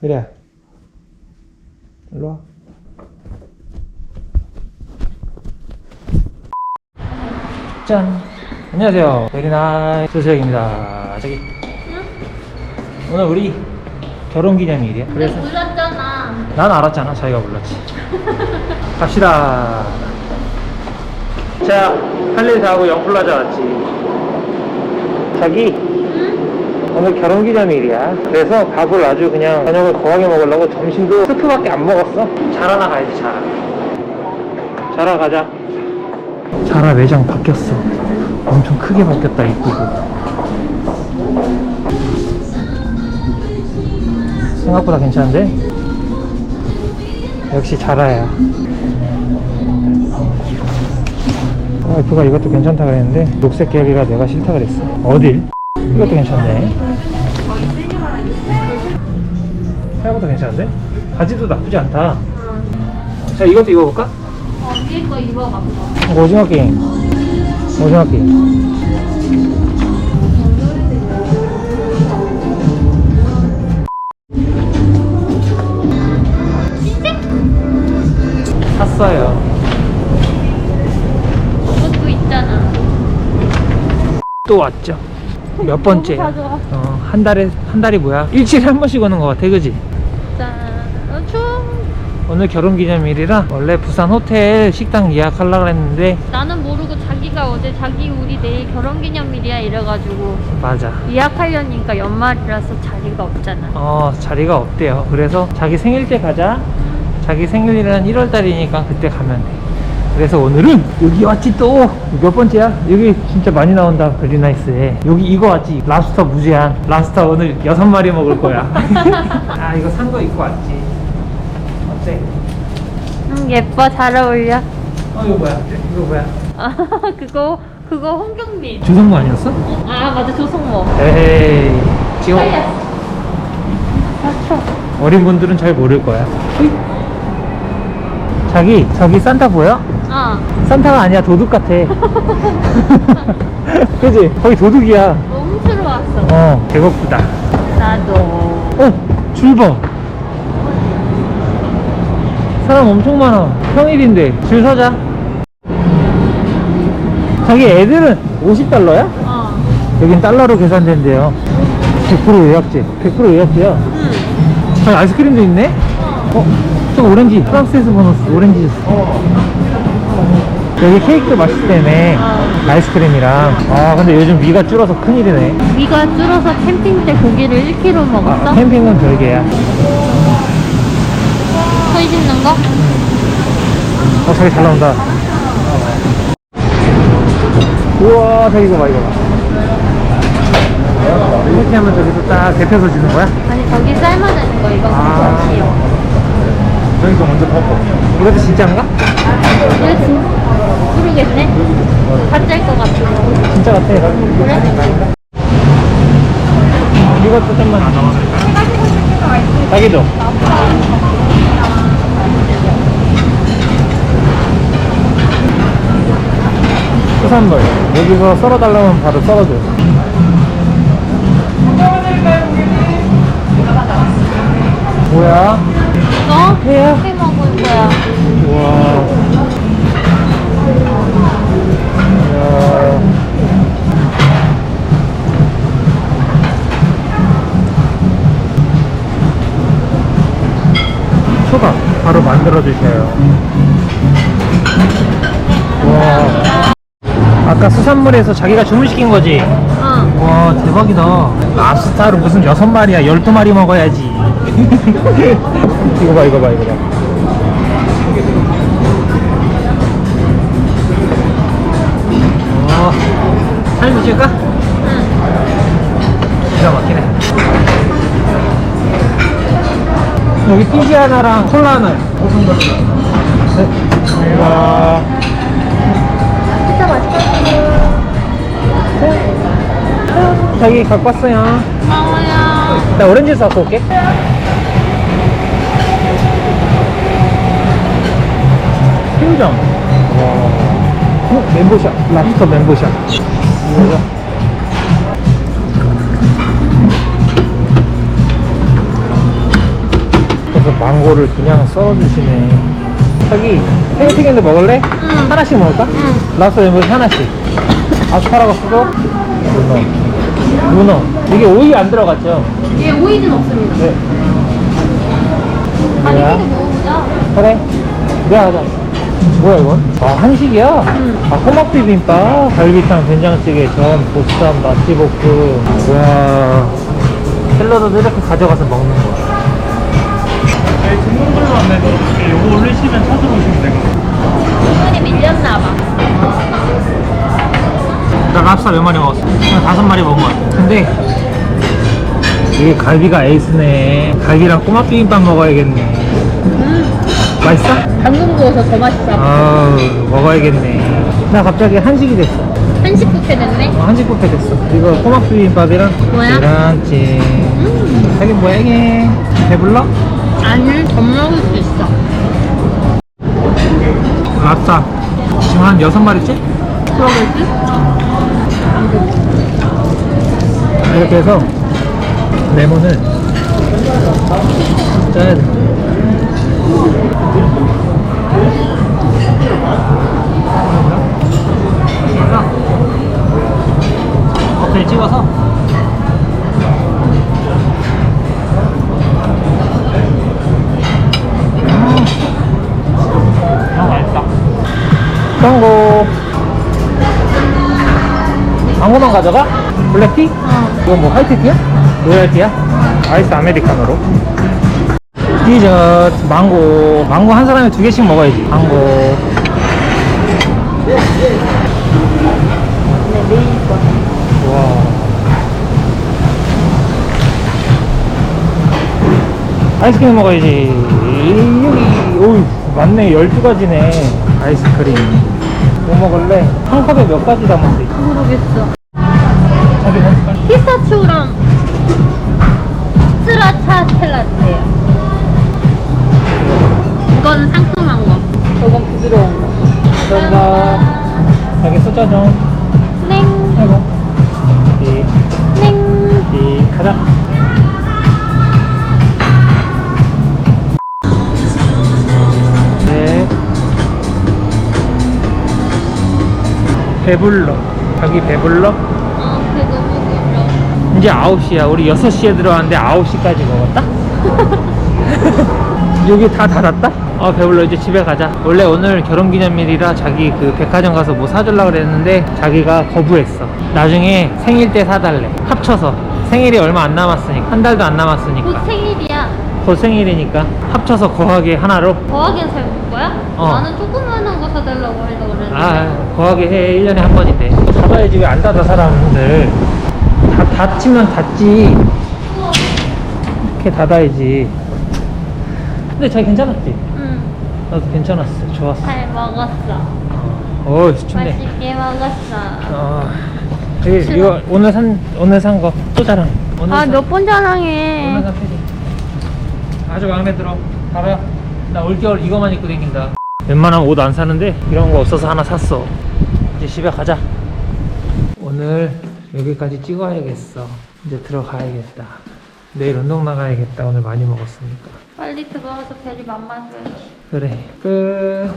그래. 일로 와. 짠. 안녕하세요. 베리나이 소수혁입니다. 저기. 오늘 우리 결혼 기념일이야. 그래서 불렀잖아. 난 알았잖아. 자기가 불렀지. 갑시다. 자, 할 일 다 하고 영플라자 왔지. 자기, 응? 오늘 결혼 기념일이야. 그래서 밥을 아주 그냥 저녁을 거하게 먹으려고 점심도 스프밖에 안 먹었어. 자라나 가야지, 자라. 자라 가자. 자라 매장 바뀌었어. 엄청 크게 바뀌었다, 이쁘고. 생각보다 괜찮은데? 역시 자라야. 와이프가 이것도 괜찮다 그랬는데 녹색 계열이라 내가 싫다 그랬어. 어딜? 이것도 괜찮네. 생각보다 괜찮은데? 바지도 나쁘지 않다. 자, 이것도 입어볼까? 어, 위에 거 입어봤어. 오징어 게임. 오징어 게임. 샀어요. 이것도 있잖아. 또 왔죠. 몇 번째? 너무. 어, 한 달에, 한 달이 뭐야? 일주일에 한 번씩 오는 것 같아, 그지? 오늘 결혼 기념일이라 원래 부산 호텔 식당 예약하려고 했는데, 나는 모르고 자기가 어제 자기 우리 내일 결혼기념일이야 이래가지고 맞아. 예약하려니까 연말이라서 자리가 없잖아. 어, 자리가 없대요. 그래서 자기 생일 때 가자. 자기 생일은 1월 달이니까 그때 가면 돼. 그래서 오늘은 여기 왔지 또 몇 번째야? 여기 진짜 많이 나온다 베리나이스에 여기 이거 왔지 랍스터 무제한 랍스터 오늘 여섯 마리 먹을 거야 아 이거 산 거 입고 왔지 어때? 음, 예뻐 잘 어울려. 어 이거 뭐야? 이거 뭐야? 아, 그거 그거 홍경민. 조성모 아니었어? 아 맞아 조성모. 에이 지금 살렸어. 맞춰. 어린 분들은 잘 모를 거야 자기 저기 산타 보여? 어. 산타가 아니야 도둑 같아 그지? 거기 도둑이야 너무 들어왔어. 어 배고프다 나도. 어? 줄 봐 사람 엄청 많아 평일인데 줄 서자 자기 애들은 50달러야? 어. 여긴 달러로 계산된대요 100% 예약제 100% 예약제야 응. 저기 아이스크림도 있네? 어? 저 오렌지 프랑스에서 보너스 오렌지 주스 여기 케이크도 맛있다며 어. 아이스크림이랑 아 근데 요즘 미가 줄어서 큰일이네 네가 줄어서 캠핑 때 고기를 1kg 먹었어? 아, 캠핑은 별개야 소이 씹는 거? 어 저기 잘 나온다 우와 저기 이거 봐 이거 봐 이렇게 하면 저기서 딱 데펴서 주는 거야? 아니 저기 삶아내는 거 이거 아. 진짜 귀여워 저기서 먼저 덮어 이것도 진짜인가? 이거 진 모르겠네 가짜일 것 같아 진짜 같아 그래? 이것도 좀만 안 나와 자기도 수산물 여기서 썰어달라면 바로 썰어줘 뭐야? 너? 회야? 회 먹을 거야 우와 이야. 초밥 바로 만들어 주셔요 아까 수산물에서 자기가 주문시킨 거지? 응. 와 대박이다. 랍스타로 무슨 여섯 마리야 열두 마리 먹어야지. 이거 봐 이거 봐 이거 봐. 어, 사진 찍을까? 기가 막히네. 여기 피지 하나랑 콜라 하나. 네. 와 진짜 자기 갖고 왔어요 고마워요 나 오렌지 주스 갖고 올게. 새우장. 와. 어, 멘보샤. 랍스터 멘보샤. 뭐야? 망고를 그냥 썰어주시네. 자기 생일튀김도 먹을래? 응. 하나씩 먹을까? 응. 랍스터 햄버거 하나씩. 아스파라거스도 문어. 문어. 이게 오이 안 들어갔죠? 얘 오이는 없습니다. 네. 뭐야? 가리비도 먹어보자. 그래. 하자. 뭐야 이건? 아 한식이야? 응. 아 호박 비빔밥, 갈비탕, 된장찌개, 전, 보쌈, 나치볶음. 와. 샐러드도 이렇게 가져가서 먹는 거야. 네, 중국물로 왔는데 이거 올리시면 찾아보시면 되거든요. 주문이 밀렸나 봐. 나 랍스터 몇 마리 먹었어? 한 다섯 마리 먹은 거 같아. 근데 이게 갈비가 에이스네. 갈비랑 꼬막 비빔밥 먹어야겠네. 음. 맛있어? 방금 구워서 더 맛있어. 아 먹어야겠네. 나 갑자기 한식이 됐어. 한식 뷔페 됐네. 어, 한식 뷔페 됐어. 이거 꼬막 비빔밥이랑 뭐야? 계란찜. 음. 자기 뭐야 이게? 배불러? 아니, 더 먹을 수 있어. 랍스터. 지금 한 여섯 마리째? 그러겠지? 이렇게 해서 레몬을 짜야 돼. 그래서 겉에 찍어서 망고만 가져가? 블랙티? 어. 이건 뭐 화이트티야? 로얄티야? 아이스 아메리카노로 디저트 망고 망고 한 사람에 두 개씩 먹어야지 망고 와 아이스크림 먹어야지 여기 오이 맞네 12가지네 아이스크림 뭐 먹을래? 한 컵에 몇 가지 담으면 되지? 모르겠어. 피스타치오랑 스라차 텔라트예요. 이건 상큼한 거. 저건 부드러운 거. 감사합니다 자기 숫자 좀 넹, 해봐 이, 넹. 이, 가자 네 배불러 자기 배불러? 이제 9시야. 우리 6시에 들어왔는데 9시까지 먹었다? 여기 다 닫았다? 아 배불러. 이제 집에 가자. 원래 오늘 결혼기념일이라 자기 그 백화점 가서 뭐 사주려고 그랬는데 자기가 거부했어. 나중에 생일 때 사달래. 합쳐서. 생일이 얼마 안 남았으니까. 한 달도 안 남았으니까. 곧 생일이야. 곧 생일이니까. 합쳐서 거하게 하나로. 거하게 살 거야? 어. 나는 조그만한 거 사달라고 하려고 그랬는데. 아 거하게 해. 1년에 한 번인데. 닫아야지. 왜 안 닫아 사람들 다 닫히면 닫지. 이렇게 닫아야지. 근데 자기 괜찮았지? 응, 나도 괜찮았어. 좋았어. 잘 먹었어. 어 춥네. 맛있게 먹었어. 어, 여기, 이거 오늘 산 오늘 산 거 또 자랑. 오늘 아, 산- 몇번 자랑해. 오늘 산 패딩. 아주 마음에 들어. 봐봐요 나 올겨울 이거만 입고 다닌다. 웬만하면 옷 안 사는데 이런 거 없어서 하나 샀어. 이제 집에 가자. 오늘 여기까지 찍어야겠어. 이제 들어가야겠다. 내일 운동 나가야겠다. 오늘 많이 먹었으니까. 빨리 들어가서 별이 맛만 줘야지. 그래 끝